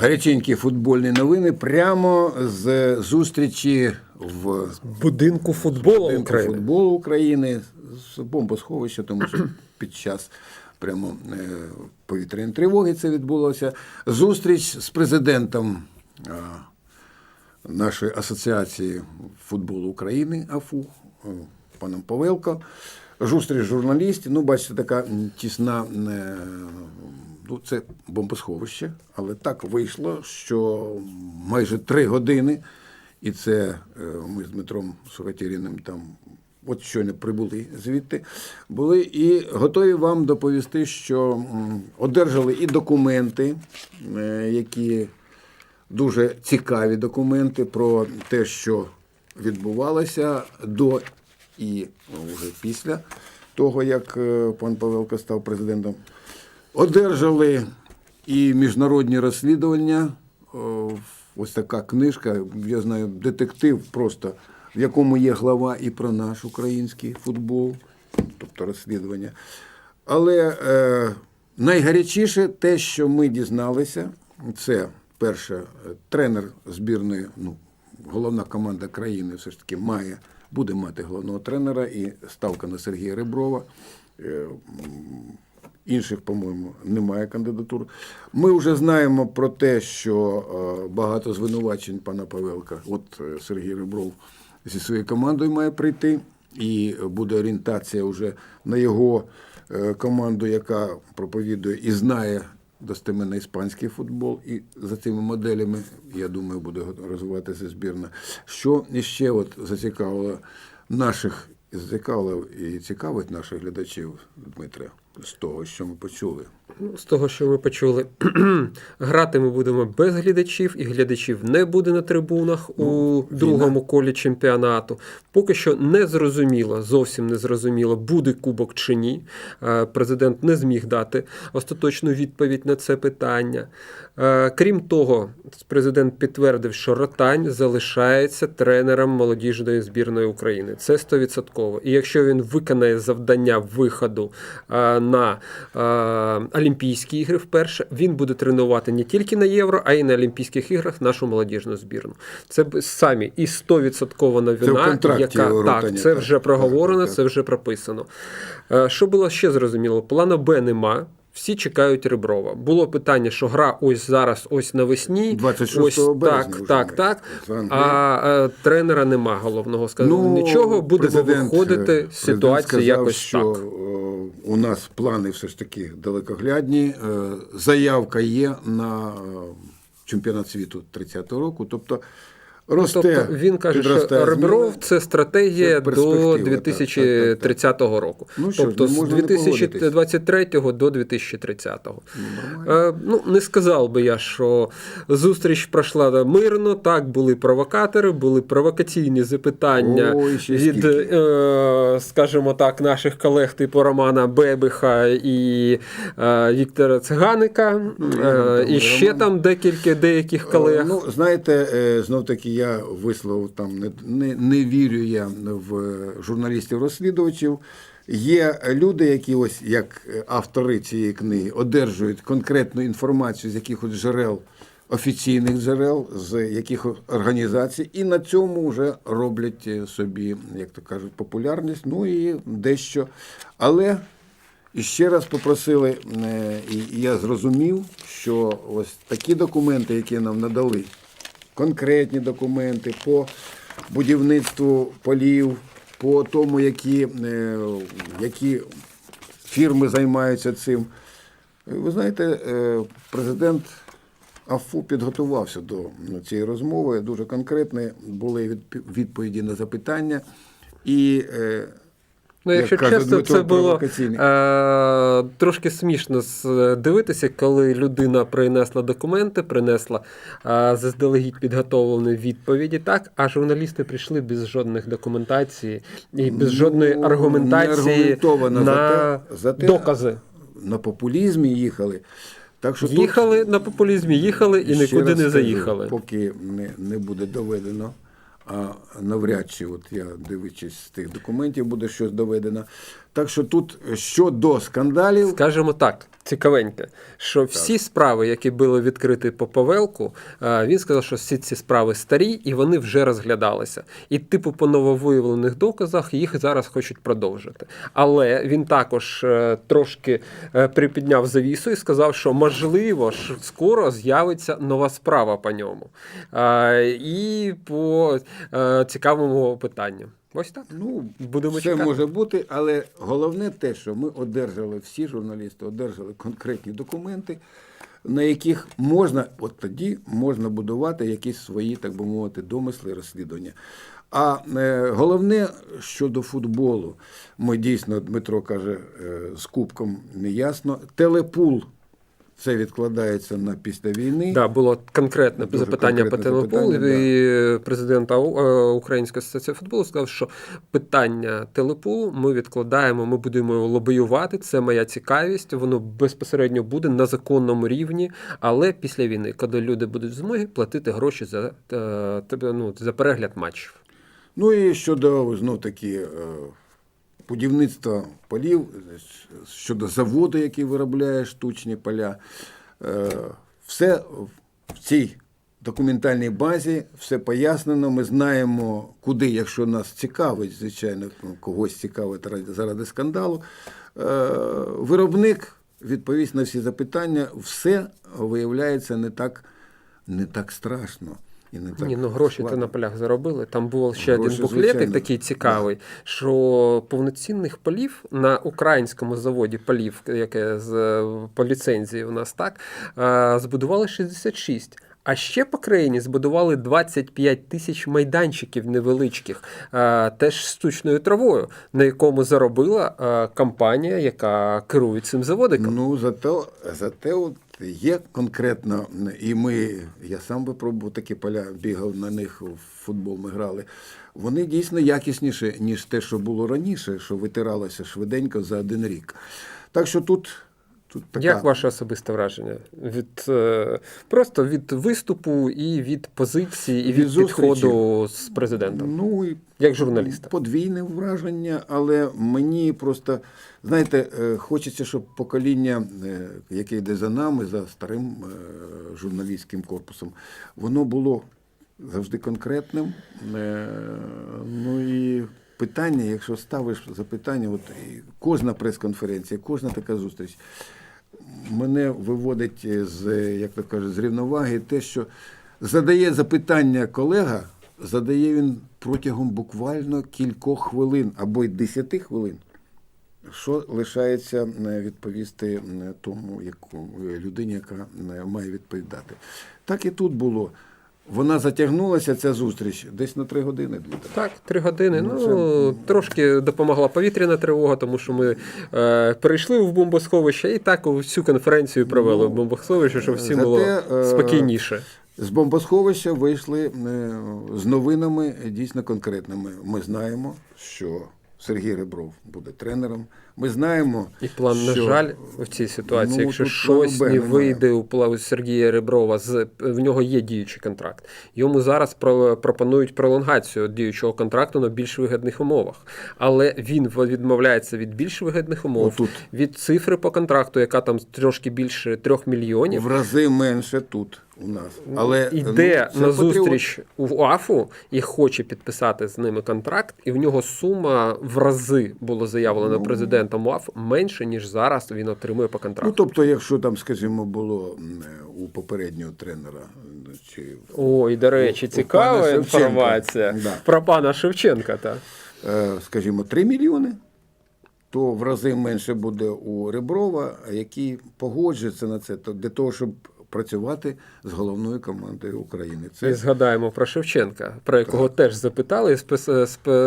гаряченькі футбольні новини прямо з зустрічі в Будинку футболу будинку України. футболу України з бомбосховища, тому що під час прямо е, повітряної тривоги це відбулося. Зустріч з президентом е, нашої асоціації футболу України АФУ, е, паном Павелко. Зустріч журналістів. Ну, бачите, така тісна. Ну, це бомбосховище, але так вийшло, що майже три години, і це е, ми з Дмитром Сухотіріним там от щойно прибули звідти, були і готові вам доповісти, що одержали і документи, е, які дуже цікаві документи про те, що відбувалося до і вже після того, як е, пан Павелко став президентом. Одержали і міжнародні розслідування. Ось така книжка, я знаю, детектив просто, в якому є глава і про наш український футбол, тобто розслідування. Але е, найгарячіше те, що ми дізналися, це перше, тренер збірної, ну, головна команда країни все ж таки має, буде мати головного тренера і ставка на Сергія Реброва. Е, Інших, по-моєму, немає кандидатур. Ми вже знаємо про те, що е, багато звинувачень пана Павелка. От е, Сергій Ребров зі своєю командою має прийти, і буде орієнтація вже на його е, команду, яка проповідує і знає достеменно іспанський футбол. І за цими моделями, я думаю, буде розвиватися збірна. Що іще от зацікавило наших зацікавило і цікавить наших глядачів, Дмитре, з того, що ми почули. Ну, З того, що ми почули, грати ми будемо без глядачів, і глядачів не буде на трибунах Ну, у другому колі чемпіонату. Поки що не зрозуміло, зовсім не зрозуміло, буде кубок чи ні. Е, Президент не зміг дати остаточну відповідь на це питання. Е, Крім того, президент підтвердив, що Ротань залишається тренером молодіжної збірної України. Це 100%. І якщо він виконає завдання виходу е, на Олімпійські ігри вперше, він буде тренувати не тільки на Євро, а й на Олімпійських іграх нашу молодіжну збірну. Це самі і 100% новина, контракті яка Ротаня, так, це так. вже проговорено, Так, так. це вже прописано. Е, Що було ще зрозуміло? Плану Б нема. Всі чекають Реброва. Було питання, що гра ось зараз, ось навесні. 26 ось березня так, вже так, ми так. Англії. А е, тренера нема головного. Сказали, Ну, нічого, будемо е, виходити з ситуації якось що так. У нас плани все ж таки далекоглядні. Е, Заявка є на е, чемпіонат світу 30-го року. Тобто росте, Тобто він каже, що Ребров це стратегія Це до так, так, 2030 року. Ну що тобто з 2023 до 2030. Е, ну, не сказав би я, що зустріч пройшла мирно. Так, були провокатори, були провокаційні запитання Ой, від, е, скажімо так, наших колег типу Романа Бебиха і е, Віктора Циганика. Е, і ще Роман. там декілька деяких колег. Ну, знаєте, е, знов таки я висловив там не, не, не вірю я в журналістів-розслідувачів. Є люди, які ось як автори цієї книги одержують конкретну інформацію з якихось джерел, офіційних джерел, з якихось організацій, і на цьому вже роблять собі, як то кажуть, популярність, ну і дещо. Але ще раз попросили, е, і я зрозумів, що ось такі документи, які нам надали, конкретні документи по будівництву полів, по тому, які, е, які фірми займаються цим. Ви знаєте, е, президент АФУ підготувався до ну, цієї розмови. Дуже конкретні були відповіді на запитання. І е, Ну, якщо каже чесно, це було е, трошки смішно дивитися, коли людина принесла документи, принесла е, заздалегідь підготовлені відповіді, так, а журналісти прийшли без жодних документацій і без жодної Ну, аргументації неаргументовано, на зате- зате докази. на популізмі їхали. Так що тут Їхали на популізмі, їхали і нікуди не скажу, заїхали. Поки не, не буде доведено, а навряд чи, от я дивлячись з тих документів, буде щось доведено. Так що тут щодо скандалів, Скажемо так, цікавеньке, що всі справи, які були відкриті по Павелку, е, він сказав, що всі ці справи старі і вони вже розглядалися. І, типу, по нововиявлених доказах їх зараз хочуть продовжити. Але він також е, трошки е, припідняв завісу і сказав, що можливо ж скоро з'явиться нова справа по ньому. І по цікавому питанню. Ось так. ну, Будемо все чекати. може бути, але головне те, що ми одержали, всі журналісти одержали конкретні документи, на яких можна, от тоді можна будувати якісь свої, так би мовити, домисли, розслідування. А е, головне щодо футболу, ми дійсно, Дмитро каже, е, з кубком неясно. Телепул це відкладається на після війни. Да, було конкретне Дуже запитання по конкретне запитання, І президент е, Української асоціації футболу сказав, що питання телепулу ми відкладаємо, ми будемо його лобіювати. Це моя цікавість. Воно безпосередньо буде на законному рівні, але після війни, коли люди будуть в змогі платити гроші за, е, тебе, ну, за перегляд матчів. Ну і щодо знов таки е, будівництва полів, щодо заводу, який виробляє штучні поля, е, все в цій документальній базі, все пояснено. Ми знаємо, куди, якщо нас цікавить, звичайно, когось цікавить заради скандалу. е, Виробник відповість на всі запитання, все виявляється не так, не так страшно. І не так Ні, ну гроші то на полях заробили. Там був ще Гроші, один буклетик звичайно. такий цікавий, що повноцінних полів на українському заводі полів, яке з по ліцензії у нас так, збудували 66. А ще по країні збудували 25 тисяч майданчиків невеличких, теж штучною травою, на якому заробила компанія, яка керує цим заводиком. Ну, зате, зате от є конкретно, і ми, я сам випробував такі поля, бігав на них в футбол, ми грали. Вони дійсно якісніші, ніж те, що було раніше, що витиралося швиденько за один рік. Так що тут, тут така. Як ваше особисте враження? Від е, просто від виступу і від позиції, і від, Від зустрічі. підходу з президентом. Ну, і Як журналіста. Подвійне враження, але мені просто, знаєте, е, хочеться, щоб покоління, е, яке йде за нами, за старим журналістським корпусом, воно було завжди конкретним. Ну і питання, якщо ставиш запитання, от кожна прес-конференція, кожна така зустріч мене виводить з, як то кажуть, з рівноваги те, що задає запитання колега, задає він протягом буквально кількох хвилин або й десяти хвилин. Що лишається е, відповісти е, тому, яку е, людині, яка має відповідати. Так і тут було. Вона затягнулася, ця зустріч, десь на три години. Дмитро. Так, три години. Ну, Ну, це- трошки допомогла повітряна тривога, тому що ми е, перейшли в бомбосховище і так всю конференцію провели Ну, в бомбосховище, щоб всім було е, спокійніше. З бомбосховища вийшли е, з новинами дійсно конкретними. Ми знаємо, що Сергій Ребров буде тренером. Ми знаємо, І план, на жаль, в цій ситуації, Ну, якщо щось не вийде у плаву Сергія Реброва, з в нього є діючий контракт. Йому зараз про- пропонують пролонгацію діючого контракту на більш вигідних умовах. Але він відмовляється від більш вигідних умов, Отут. від цифри по контракту, яка там трошки більше трьох мільйонів. в рази менше тут у нас. Але Іде ну, на зустріч у АФУ і хоче підписати з ними контракт, і в нього сума в рази було заявлено Ну. президентом УАФ менше, ніж зараз він отримує по Ну, контракту. тобто, якщо там, скажімо, було у попереднього тренера е, чи О, і до речі, у цікава у інформація Да. про пана Шевченка. Та. е, скажімо, 3 мільйони, то в рази менше буде у Реброва, який погоджується на це то для того, щоб працювати з головною командою України. І Це згадаємо про Шевченка, про якого теж запитали і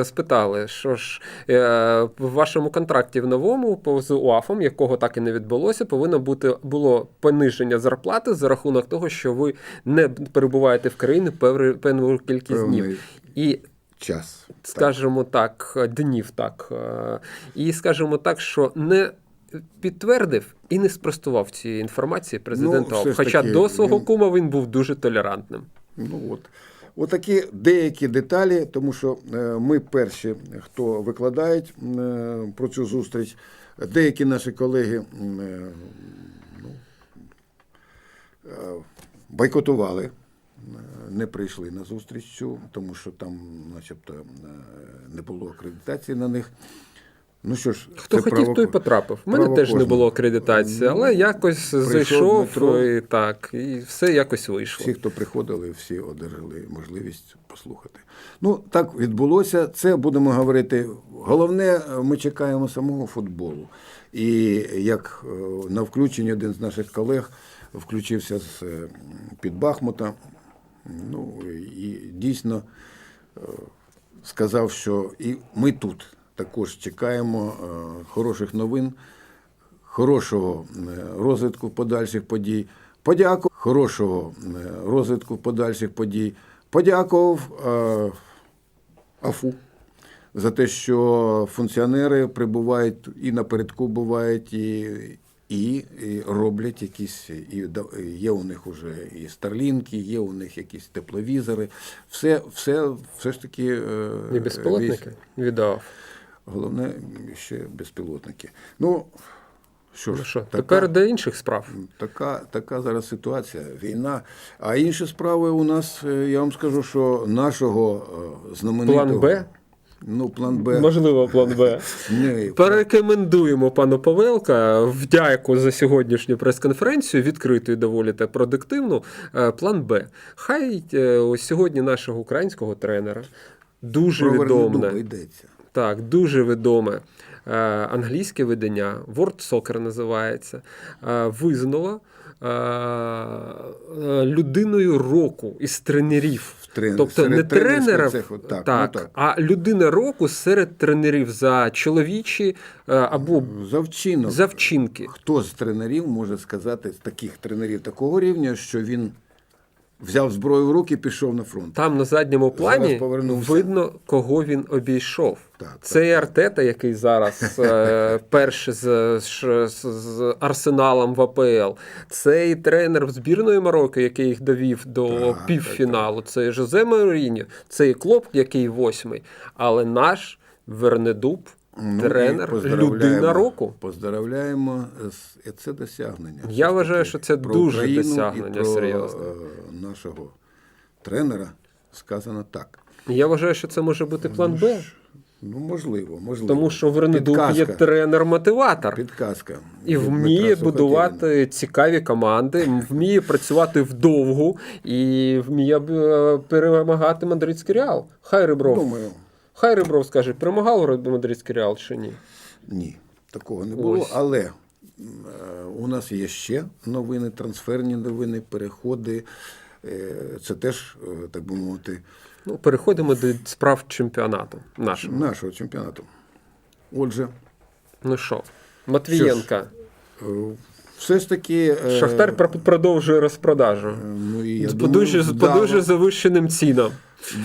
спитали, що ж е, в вашому контракті в новому по- з УАФом, якого так і не відбулося, повинно бути було пониження зарплати за рахунок того, що ви не перебуваєте в країні певну кількість Певний днів. І час. скажімо так, днів так. Е, І скажімо так, що не підтвердив і не спростував цієї інформації президент Ну, Хоча таки, до свого він- кума він був дуже толерантним. Ну от. Отакі деякі деталі, тому що е, ми перші, хто викладають е, про цю зустріч. Деякі наші колеги е, ну, бойкотували, не прийшли на зустріч цю, тому що там, начебто, не було акредитації на них. Ну що ж, Хто хотів, право той потрапив. У мене теж не було акредитації, але якось зайшов Дмитро. і так, і все якось вийшло. Всі, хто приходили, всі одержали можливість послухати. Ну, так відбулося. Це будемо говорити. Головне, ми чекаємо самого футболу. І як е, на включенні один з наших колег включився з е, під Бахмута. Ну і дійсно е, сказав, що і ми тут також чекаємо е, хороших новин, хорошого е, розвитку подальших подій. Подякував хорошого е, розвитку подальших подій. Подякував е, АФУ за те, що функціонери прибувають і напередку бувають, і, і, і роблять якісь, і є у них уже і старлінки, є у них якісь тепловізори. Все, все, все ж таки. е, І безпілотники віддав. Головне ще безпілотники. Ну, що ж, що, така- тепер до інших справ. Така, така зараз ситуація, війна. А інші справи у нас, е, я вам скажу, що нашого е, знаменитого... План Б? Ну, план Б. Можливо, план Б. Не, Порекомендуємо пану Павелка вдяку за сьогоднішню прес-конференцію, відкриту і доволі та продуктивну. е, План Б. Хай ось сьогодні нашого українського тренера дуже відоме. йдеться. Так, дуже відоме е, англійське видання, World Soccer називається, е, визнало е, людиною року із тренерів. Трен- Тобто серед не тренера, так, так, ну так. а людина року серед тренерів за чоловічі або За вчинок. за вчинки. Хто з тренерів може сказати, з таких тренерів такого рівня, що він взяв зброю в руки пішов на фронт? Там на задньому плані видно, кого він обійшов. Так, Це і Артета, який зараз е, перший з, з, з, арсеналом в АПЛ. Це і тренер збірної Марокко, який їх довів до Так, півфіналу. Це і Жозе Мауріньо, це і Клоп, який восьмий. Але наш Вернедуб, Ну, тренер, людина року. Поздравляємо з це досягнення. Я вважаю, що це про дуже Україну досягнення і про, е, нашого тренера сказано так. Я вважаю, що це може бути план Б. Ну, можливо, можливо. Тому що Вернедуб є тренер-мотиватор. Підказка. І вміє будувати цікаві команди, вміє працювати вдовгу і вміє е, перемагати мадридський реал. Хай Ребров. Думаю, Хай Ребров скаже, перемагав мадридський реал чи ні? ні, такого не було. Ось. Але е, у нас є ще новини, трансферні новини, переходи. Е, Це теж, е, так би мовити, Ну, переходимо до справ чемпіонату нашого. нашого чемпіонату. Отже, Ну що, Матвієнка. все ж таки. Шахтар продовжує розпродажу. Ну, і я З думаю, дуже, дуже завищеним цінам.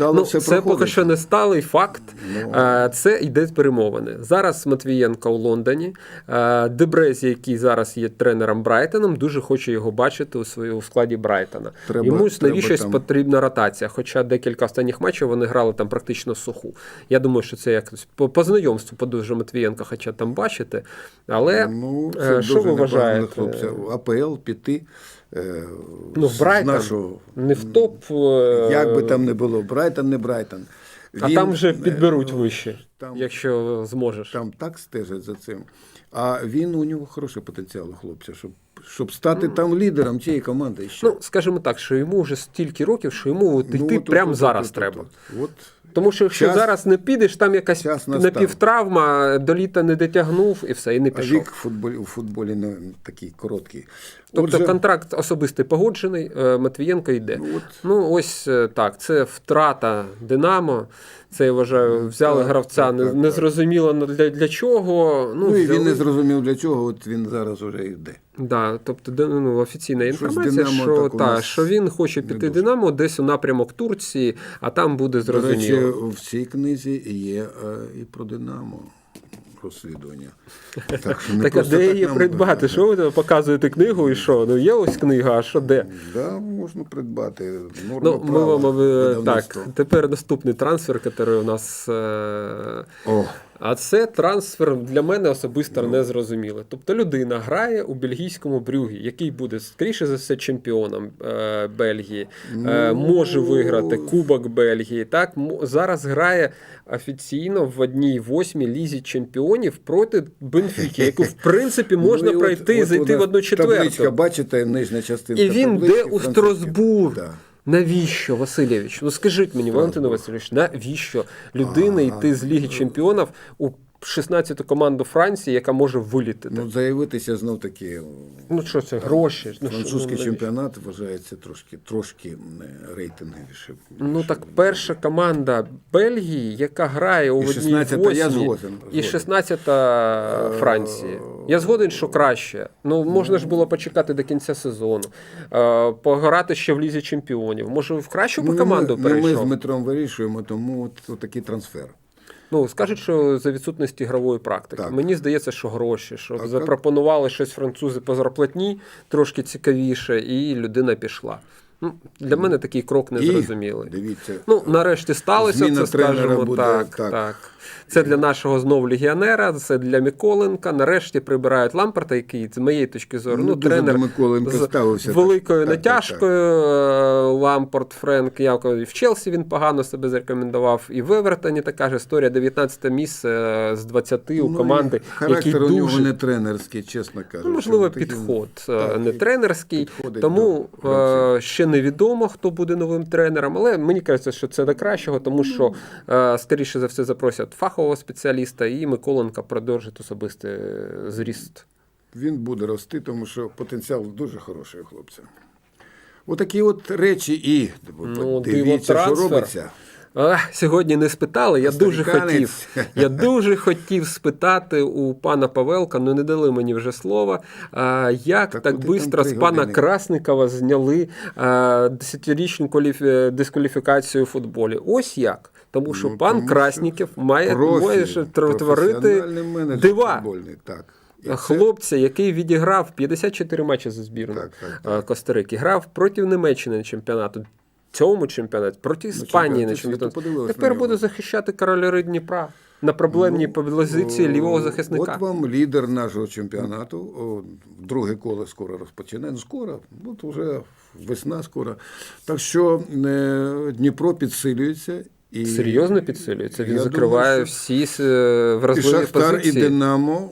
Ну, це поки що не сталий факт. Ну. Е, Це йде перемовини. Зараз Матвієнко у Лондоні. Е, Дебрезі, який зараз є тренером Брайтоном, дуже хоче його бачити у своєму складі Брайтона. Треба- Йому навіщось там- потрібна ротація. Хоча декілька останніх матчів вони грали там практично суху. Я думаю, що це якось по, по знайомству подуже Матвієнка, хоча там бачити. Але Ну, е, це що дуже ви вважаєте? хлопця. АПЛ піти Ну, в з Брайтон нашого. не в топ. е, Як би там не було, Брайтон, не Брайтон. А Він, там вже е, підберуть ну, вище, там- якщо зможеш. Там так стежать за цим. А він у нього хороший потенціал, у хлопця, щоб, щоб стати там лідером цієї команди. Ще. Ну, скажімо так, що йому вже стільки років, що йому от Ну, от- прямо от- зараз от- треба. от- От, Тому що якщо Час- зараз не підеш, там якась напівтравма, до літа не дотягнув і все, і не а пішов. вік в футболі, у футболі не такий короткий. Тобто Отже, контракт особистий погоджений, е, Матвієнко йде. Ну, от. Ну, ось е, так, це втрата Динамо. Це я вважаю, взяли Так, гравця так, не, так, незрозуміло для, для чого. Ну, ну, і взяли. він не зрозумів для чого, от він зараз уже йде. Да, тобто ну, офіційна інформація, що, так та, що він хоче піти дуже. Динамо десь у напрямок Турції, а там буде До речі, зрозуміло. в цій книзі є е, і про Динамо. розслідування. Так, що не Так а де так її придбати? Що ви показуєте книгу і що? Ну є ось книга, а що де? Да, можна придбати. Норма Ну, ми права, вам е, так. Тепер наступний трансфер, який у нас. е, О, А це трансфер для мене особисто не зрозумілий. Тобто людина грає у бельгійському брюгі, який буде скоріше за все чемпіоном е, Бельгії, е, Ну, може виграти Кубок Бельгії. Так зараз грає офіційно в одній восьмій лізі чемпіонів проти Бенфіки, яку в принципі можна ну, пройти і от зайти у в одну Табличка, четверту. бачите, нижня частинка. І він де у. Страсбург. Да. Навіщо, Васильович? Ну скажіть мені, Валентин Васильович, навіщо людина йти з Ліги Чемпіонів у 16-ту команду Франції, яка може вилітити? Ну, заявитися знов таки. Ну що це, гроші? Ну, Французький ну, чемпіонат вважається трошки, трошки рейтинговіше. Ну так перша команда Бельгії, яка грає у І одній 16-та я згоден, і 16-та Франції. Я згоден, що краще. Ну можна ж було почекати до кінця сезону, е, пограти ще в лізі чемпіонів. Може, в кращу Ну, команду не ми, з перейшов? Дмитром вирішуємо, тому от, от такий трансфер. Ну, скажуть, що за відсутність ігрової практики. Так. Мені здається, що гроші, що Так, запропонували щось французи по зарплатні трошки цікавіше, і людина пішла. Ну, для мене такий крок незрозумілий. І, дивіться, Ну, нарешті сталося це, скажімо буде, так, так. так. Це для нашого знову легіонера, це для Миколенка. Нарешті прибирають Лампарта, який, з моєї точки зору, Ну, ну, тренер до Миколенка з ставився так. великою Так, так, натяжкою. е, Лампорт, Френк, Яко, і в Челсі він погано себе зарекомендував. І в Евертоні така ж історія, 19 місце е, з 20 у Ну, команди, характер який у нього дуже не тренерський, чесно кажучи. Ну, можливо, підход е, так, не тренерський, тому е, ще невідомо, хто буде новим тренером. Але мені кажеться, що це до кращого, тому що е, скоріше за все запросять фахового спеціаліста, і Миколенка продовжить особистий е, зріст. Він буде рости, тому що потенціал дуже хороший у хлопця. Отакі от речі і Ну, дивіться, що робиться. А, сьогодні не спитали. Я дуже хотів. Я дуже хотів спитати у пана Павелка, але не дали мені вже слова. А, як Так так швидко з пана години? Красникова зняли а, десятирічну кваліфі... дискваліфікацію у футболі? Ось як. Тому що Ну, пан тому що Красників має, ж творити дива. футбольний, так. Хлопця, який відіграв 54 матчі за збірну Так, так, а, Косtarики, грав проти Німеччини на чемпіонату. Цьому чемпіонаті проти Іспанії на чемпіонаті. Тепер буде захищати короля Дніпра на проблемній позиції лівого захисника. От вам лідер нашого чемпіонату. Друге коло скоро розпочинає. Ну, скоро, от вже весна скоро. Так що е, Дніпро підсилюється. І, Серйозно підсилюється. Він закриває думаю, всі е, І вразливі Шахтар, і. Динамо.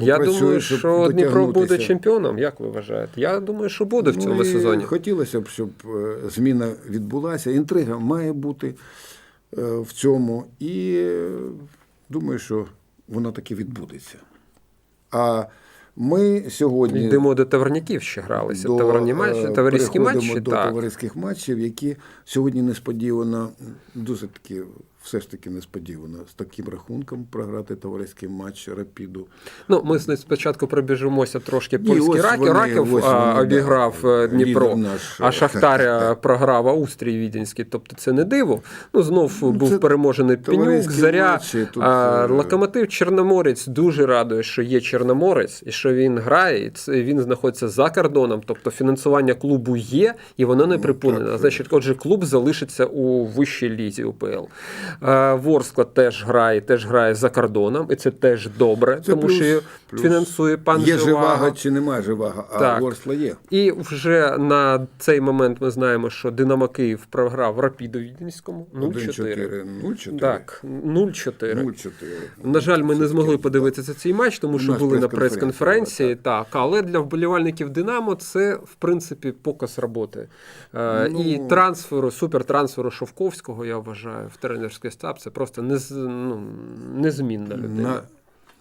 Я думаю, що Дніпро буде чемпіоном. Як ви вважаєте? Я думаю, що буде в цьому Ну, сезоні. Хотілося б, щоб е, зміна відбулася. Інтрига має бути е, в цьому. І е, думаю, що вона таки відбудеться. А ми сьогодні Йдемо до товарняків ще гралися. до, Товарні матчі, товариські матчі. до Так. товариських матчів, які сьогодні несподівано, дуже таки, все ж таки несподівано, з таким рахунком програти товариський матч Рапіду. Ну, ми спочатку пробіжимося трошки польський раків. Раків да, обіграв е, Дніпро, наш, а е, Шахтар е, програв Австрії Віденський. Тобто це не диво. Ну, знов був переможений Пенюк, Заря. матчі, тут, а, Локомотив Чорноморець дуже радує, що є Чорноморець і що він грає, і це він знаходиться за кордоном. Тобто фінансування клубу є, і воно не припинено. Ну. Значить, отже, клуб залишиться у вищій лізі УПЛ. Е, Ворскла теж грає, теж грає за кордоном, і це теж добре, Це тому плюс, що плюс. фінансує пан Є Живаго. живага чи немає живага, а Так. Ворсла є. І вже на цей момент ми знаємо, що Динамо Київ програв Рапіду Віденському 0-4. 0-4. Так, 0-4. 0-4. На жаль, ми не змогли подивитися цей матч, тому що були на прес-конференції. Так, але для вболівальників Динамо це в принципі показ роботи. Е, Ну, І трансферу, супертрансферу Шовковського, я вважаю, в тренерський штаб це просто нез, ну, незмінна людина.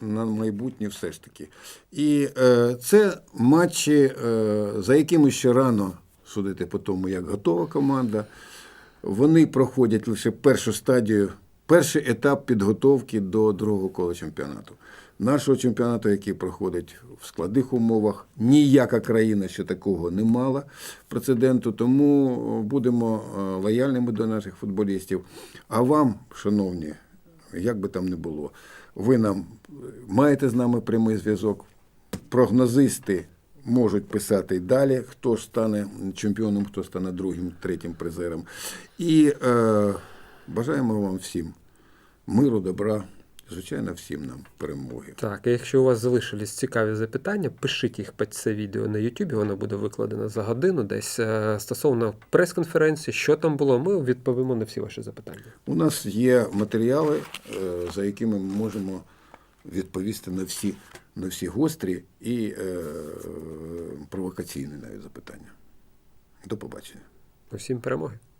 на, на майбутнє все ж таки. І е, це матчі, е, за якими ще рано судити по тому, як готова команда. Вони проходять лише першу стадію, перший етап підготовки до другого кола чемпіонату. Нашого чемпіонату, який проходить в складних умовах, ніяка країна ще такого не мала прецеденту, тому будемо е, лояльними до наших футболістів. А вам, шановні, як би там не було, ви нам маєте з нами прямий зв'язок. Прогнозисти можуть писати й далі, хто ж стане чемпіоном, хто стане другим, третім призером. І е, бажаємо вам всім миру, добра, звичайно, всім нам перемоги. Так, і якщо у вас залишились цікаві запитання, пишіть їх під це відео на YouTube, воно буде викладено за годину десь е, стосовно прес-конференції, що там було, ми відповімо на всі ваші запитання. У нас є матеріали, е, за якими ми можемо відповісти на всі, на всі гострі і е, провокаційні навіть запитання. До побачення. Усім перемоги!